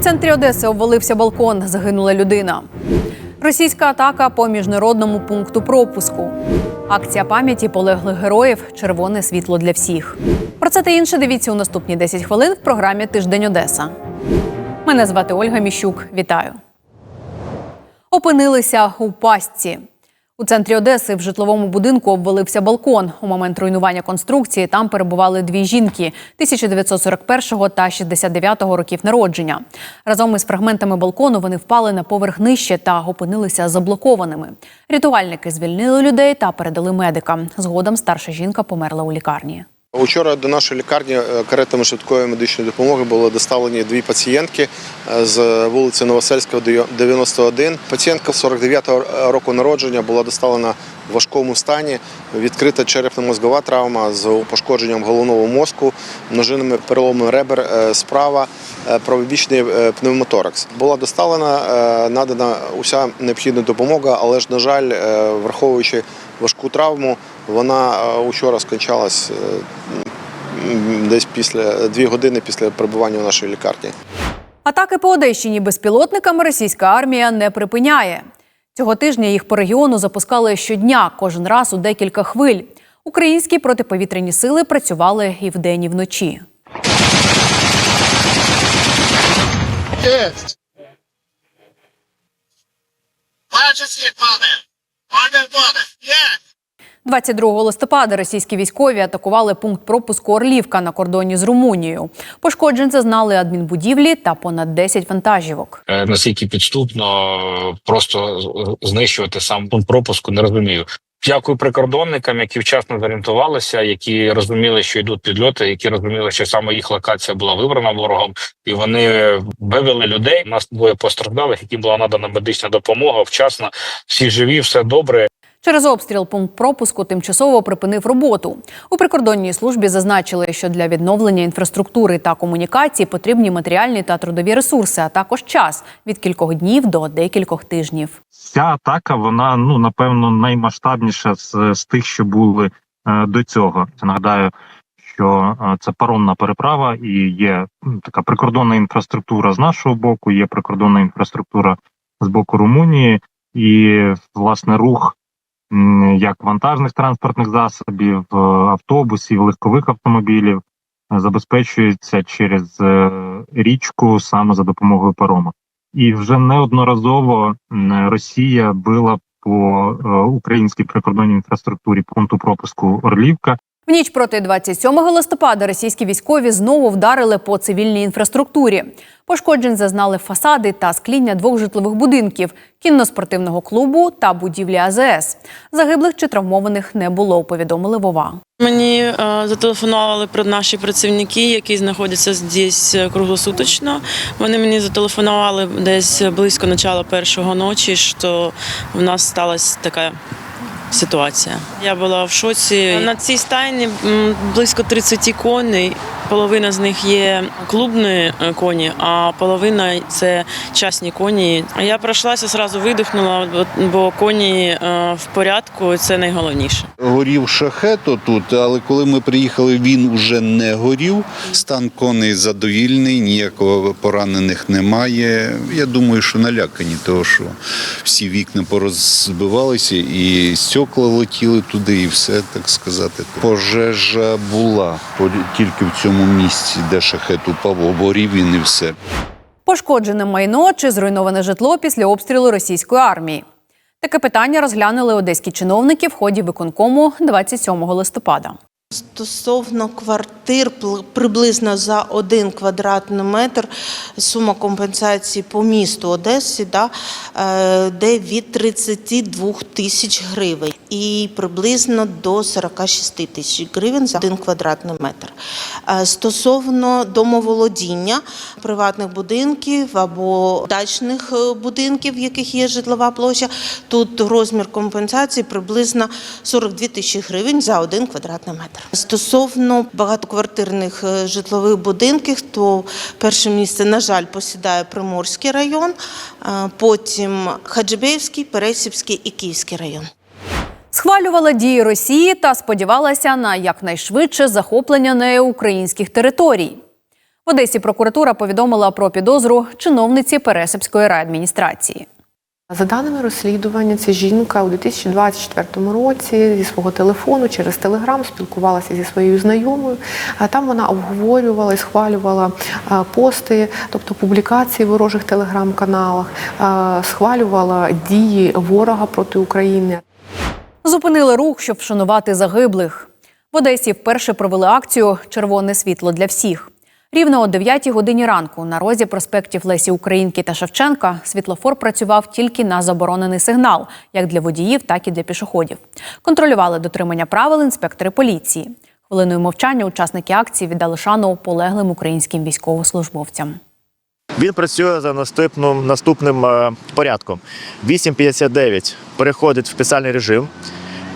В центрі Одеси обвалився балкон, загинула людина. Російська атака по міжнародному пункту пропуску. Акція пам'яті полеглих героїв Червоне світло для всіх. Про це та інше дивіться у наступні 10 хвилин в програмі Тиждень Одеса. Мене звати Ольга Міщук. Вітаю. Опинилися у пастці. У центрі Одеси в житловому будинку обвалився балкон. У момент руйнування конструкції там перебували дві жінки 1941 та 69 років народження. Разом із фрагментами балкону вони впали на поверх нижче та опинилися заблокованими. Рятувальники звільнили людей та передали медикам. Згодом старша жінка померла у лікарні. Учора до нашої лікарні е, каретами швидкої медичної допомоги були доставлені дві пацієнтки е, з вулиці Новосельського, 91. Пацієнтка 49-го року народження була доставлена в важкому стані. Відкрита черепно-мозгова травма з пошкодженням головного мозку, множинними переломами ребер е, справа, е, правобічний е, пневмоторакс. Була доставлена, е, надана уся необхідна допомога, але ж, на жаль, е, враховуючи важку травму, вона е, учора скончалась е, десь після дві години після перебування в нашій лікарні. Атаки по Одещині безпілотниками російська армія не припиняє. Цього тижня їх по регіону запускали щодня, кожен раз у декілька хвиль. Українські протиповітряні сили працювали і вдень, і вночі. Jest! Бачиш, пане! Пане, пане! 22 листопада російські військові атакували пункт пропуску Орлівка на кордоні з Румунією. Пошкоджень зазнали адмінбудівлі та понад 10 вантажівок. Е, наскільки підступно просто знищувати сам пункт пропуску, не розумію. Дякую прикордонникам, які вчасно зорієнтувалися, які розуміли, що йдуть підльоти, які розуміли, що саме їх локація була вибрана ворогом, і вони вивели людей. У нас двоє постраждалих, яким була надана медична допомога вчасно. Всі живі, все добре. Через обстріл пункт пропуску тимчасово припинив роботу. У прикордонній службі зазначили, що для відновлення інфраструктури та комунікацій потрібні матеріальні та трудові ресурси, а також час від кількох днів до декількох тижнів. Ця атака, вона ну напевно наймасштабніша з, з тих, що були е, до цього. Нагадаю, що е, це паромна переправа, і є така прикордонна інфраструктура з нашого боку, є прикордонна інфраструктура з боку Румунії, і власне рух як вантажних транспортних засобів, е, автобусів, легкових автомобілів е, забезпечується через е, річку саме за допомогою парома. І вже неодноразово Росія била по українській прикордонній інфраструктурі пункту пропуску Орлівка. Ніч проти 27 листопада російські військові знову вдарили по цивільній інфраструктурі. Пошкоджень зазнали фасади та скління двох житлових будинків, кінно-спортивного клубу та будівлі АЗС. Загиблих чи травмованих не було. Повідомили Вова. Мені е, зателефонували про наші працівники, які знаходяться здесь е, круглосуточно. Вони мені зателефонували десь близько начала першого ночі, що в нас сталася така. Ситуація. Я була в шоці. На цій стайні близько 30 коней. Половина з них є клубні е, коні, а половина це частні коні. Я пройшлася, зразу видихнула, бо- коні е, в порядку це найголовніше. Горів шахет тут, але коли ми приїхали, він уже не горів. Стан коней задовільний, ніякого поранених немає. Я думаю, що налякані, того що всі вікна порозбивалися і стекла летіли туди, і все так сказати. Пожежа була тільки в цьому місці, де шахет упав, оборів і не все. Пошкоджене майно чи зруйноване житло після обстрілу російської армії. Таке питання розглянули одеські чиновники в ході виконкому 27 листопада. Стосовно квартир приблизно за один квадратний метр сума компенсації по місту Одесі да, е, де від 32 тисяч гривень і приблизно до 46 тисяч гривень за один квадратний метр. Е, Стосовно домоволодіння приватних будинків або дачних е, будинків, в яких є житлова площа, тут розмір компенсації приблизно 42 тисячі гривень за один квадратний метр. Стосовно багатоквартирних е, житлових будинків, то перше місце, на жаль, посідає Приморський район, потім Хаджибеївський, Пересівський і Київський район. Схвалювала дії Росії та сподівалася на якнайшвидше захоплення нею українських територій. В Одесі прокуратура повідомила про підозру чиновниці Пересипської райадміністрації. За даними розслідування, ця жінка у 2024 році зі свого телефону через телеграм спілкувалася зі своєю знайомою. Там вона обговорювала і схвалювала пости, тобто публікації ворожих телеграм-каналах, схвалювала дії ворога проти України. Зупинили рух, щоб вшанувати загиблих. В Одесі вперше провели акцію Червоне світло для всіх. Рівно о 9 годині ранку на розі проспектів Лесі Українки та Шевченка світлофор працював тільки на заборонений сигнал, як для водіїв, так і для пішоходів. Контролювали дотримання правил інспектори поліції. Хвилиною мовчання учасники акції віддали шану полеглим українським військовослужбовцям. Він працює за наступним, наступним е, порядком. 8.59 переходить в спеціальний режим.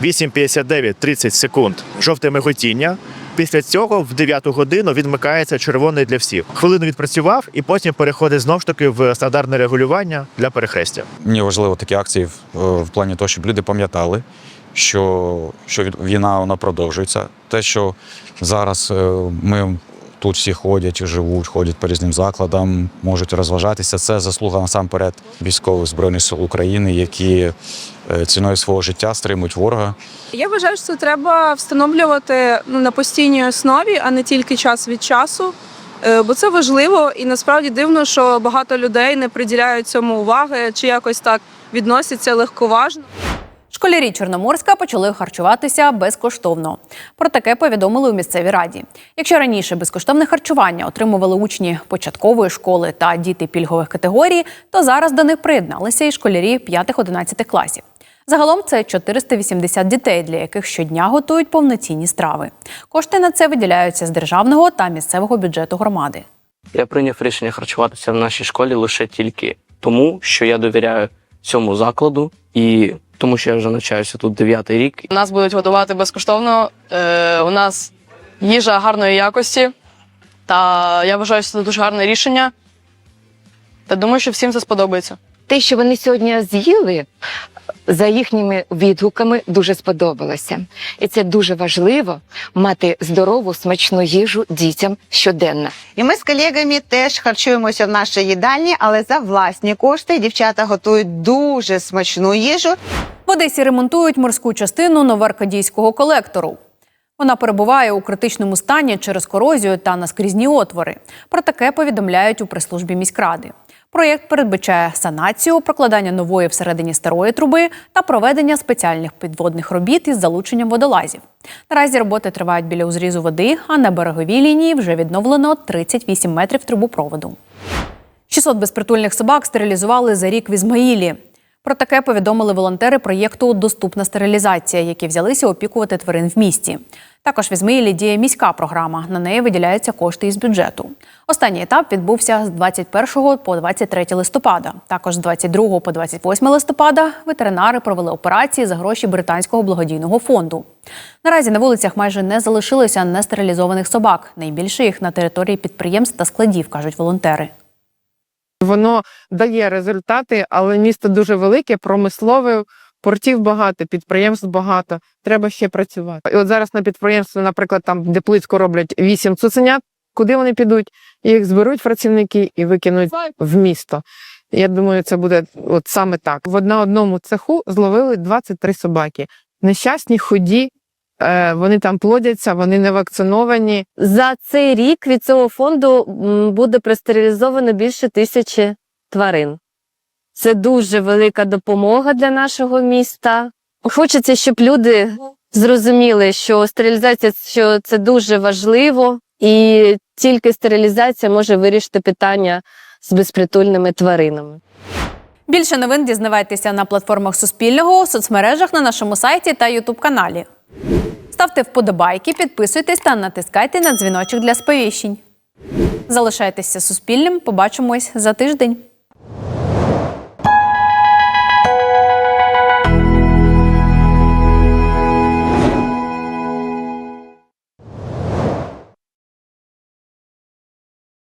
8.59 30 секунд жовте миготіння. Після цього в 9 годину відмикається червоний для всіх. Хвилину відпрацював і потім переходить знову ж таки в стандартне регулювання для перехрестя. Мені важливо такі акції в, в плані того, щоб люди пам'ятали, що, що війна вона продовжується. Те, що зараз е, ми тут всі ходять, живуть, ходять по різним закладам, можуть розважатися. Це заслуга насамперед військових збройних сил України, які е, ціною свого життя стримують ворога. Я вважаю, що це треба встановлювати ну, на постійній основі, а не тільки час від часу. Е, Бо це важливо і насправді дивно, що багато людей не приділяють цьому уваги чи якось так відносяться легковажно. Школярі Чорноморська почали харчуватися безкоштовно. Про таке повідомили у місцевій раді. Якщо раніше безкоштовне харчування отримували учні початкової школи та діти пільгових категорій, то зараз до них приєдналися і школярі 5-11 класів. Загалом це 480 дітей, для яких щодня готують повноцінні страви. Кошти на це виділяються з державного та місцевого бюджету громади. Я прийняв рішення харчуватися в нашій школі лише тільки тому, що я довіряю цьому закладу і тому, що я вже навчаюся тут дев'ятий рік. Нас будуть годувати безкоштовно. Е, у нас їжа гарної якості. Та я вважаю, що це дуже гарне рішення. Та думаю, що всім це сподобається. Те, що вони сьогодні з'їли, за їхніми відгуками дуже сподобалося. І це дуже важливо мати здорову, смачну їжу дітям щоденно. І ми з колегами теж харчуємося в нашій їдальні, але за власні кошти дівчата готують дуже смачну їжу. В Одесі ремонтують морську частину новоаркадійського колектору. Вона перебуває у критичному стані через корозію та наскрізні отвори. Про таке повідомляють у прес-службі міськради. Проєкт передбачає санацію, прокладання нової всередині старої труби та проведення спеціальних підводних робіт із залученням водолазів. Наразі роботи тривають біля узрізу води, а на береговій лінії вже відновлено 38 метрів трубопроводу. 600 безпритульних собак стерилізували за рік в Ізмаїлі. Про таке повідомили волонтери проєкту Доступна стерилізація, які взялися опікувати тварин в місті. Також в Ізмаїлі діє міська програма. На неї виділяються кошти із бюджету. Останній етап відбувся з 21 по 23 листопада. Також з 22 по 28 листопада ветеринари провели операції за гроші британського благодійного фонду. Наразі на вулицях майже не залишилося нестерилізованих собак. Найбільше їх на території підприємств та складів, кажуть волонтери. Воно дає результати, але місто дуже велике, промислове, портів багато, підприємств багато. Треба ще працювати. І от зараз на підприємстві, наприклад, там де плитку роблять вісім цуценят. Куди вони підуть? Їх зберуть працівники і викинуть в місто. Я думаю, це буде от саме так. В на одному цеху зловили 23 собаки. Нещасні, худі, е, вони там плодяться, вони не вакциновані. За цей рік від цього фонду буде простерилізовано більше тисячі тварин. Це дуже велика допомога для нашого міста. Хочеться, щоб люди зрозуміли, що стерилізація що це дуже важливо, і тільки стерилізація може вирішити питання з безпритульними тваринами. Більше новин дізнавайтеся на платформах Суспільного, у соцмережах на нашому сайті та Ютуб каналі. Ставте вподобайки, підписуйтесь та натискайте на дзвіночок для сповіщень. Залишайтеся суспільним. Побачимось за тиждень.